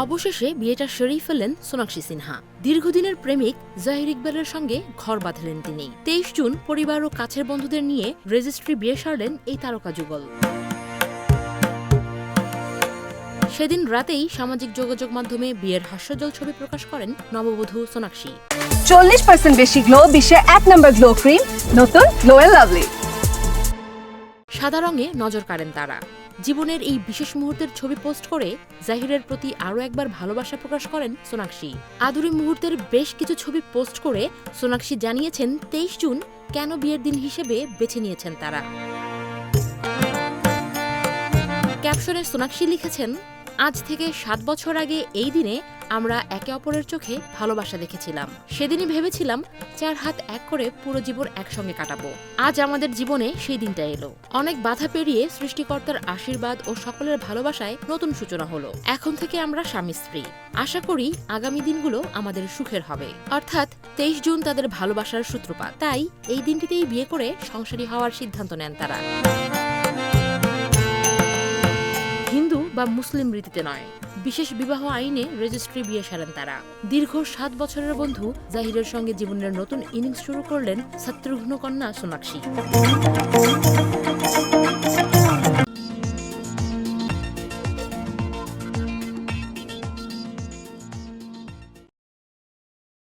অবশেষে বিয়েটা সেরেই ফেললেন সোনাক্ষী সিনহা। দীর্ঘদিনের প্রেমিক জাহির ইকবালের সঙ্গে ঘর বাঁধলেন তিনি। তেইশ জুন পরিবার ও কাছের বন্ধুদের নিয়ে রেজিস্ট্রি বিয়ে সারলেন এই তারকা যুগল। সেদিন রাতেই সামাজিক যোগাযোগ মাধ্যমে বিয়ের হাস্যজ্জ্বল ছবি প্রকাশ করেন নববধূ সোনাক্ষী। চল্লিশ পার্সেন্ট বেশি গ্লো বিশ্বের এক নম্বর গ্লো ক্রিম নতুন গ্লো লাভলি সাদা রঙে নজর কাড়েন তারা। জীবনের এই বিশেষ মুহূর্তের ছবি পোস্ট করে জাহিরের প্রতি আরও একবার ভালোবাসা প্রকাশ করেন সোনাক্ষী। আদুরি মুহূর্তের বেশ কিছু ছবি পোস্ট করে সোনাক্ষী জানিয়েছেন, তেইশ জুন কেন বিয়ের দিন হিসেবে বেছে নিয়েছেন তারা। ক্যাপশনে সোনাক্ষী লিখেছেন আজ থেকে সাত বছর আগে এই দিনে আমরা একে অপরের চোখে ভালোবাসা দেখেছিলাম। সেদিনই ভেবেছিলাম চার হাত এক করে পুরো জীবন একসঙ্গে কাটাবো। আজ আমাদের জীবনে সেই দিনটা এলো। অনেক বাধা পেরিয়ে সৃষ্টিকর্তার আশীর্বাদ ও সকলের ভালোবাসায় নতুন সূচনা হলো। এখন থেকে আমরা স্বামী স্ত্রী। আশা করি আগামী দিনগুলো আমাদের সুখের হবে। অর্থাৎ তেইশ জুন তাদের ভালোবাসার সূত্রপাত। তাই এই দিনটিতেই বিয়ে করে সংসারী হওয়ার সিদ্ধান্ত নেন তারা। বা মুসলিম রীতিতে নয়। বিশেষ বিবাহ আইনে রেজিস্ট্রি বিয়ে সারেন তারা। দীর্ঘ সাত বছরের বন্ধু জাহিরের সঙ্গে জীবনের নতুন ইনিংস শুরু করলেন ছাত্রঘ্ন কন্যা সোনাক্ষী।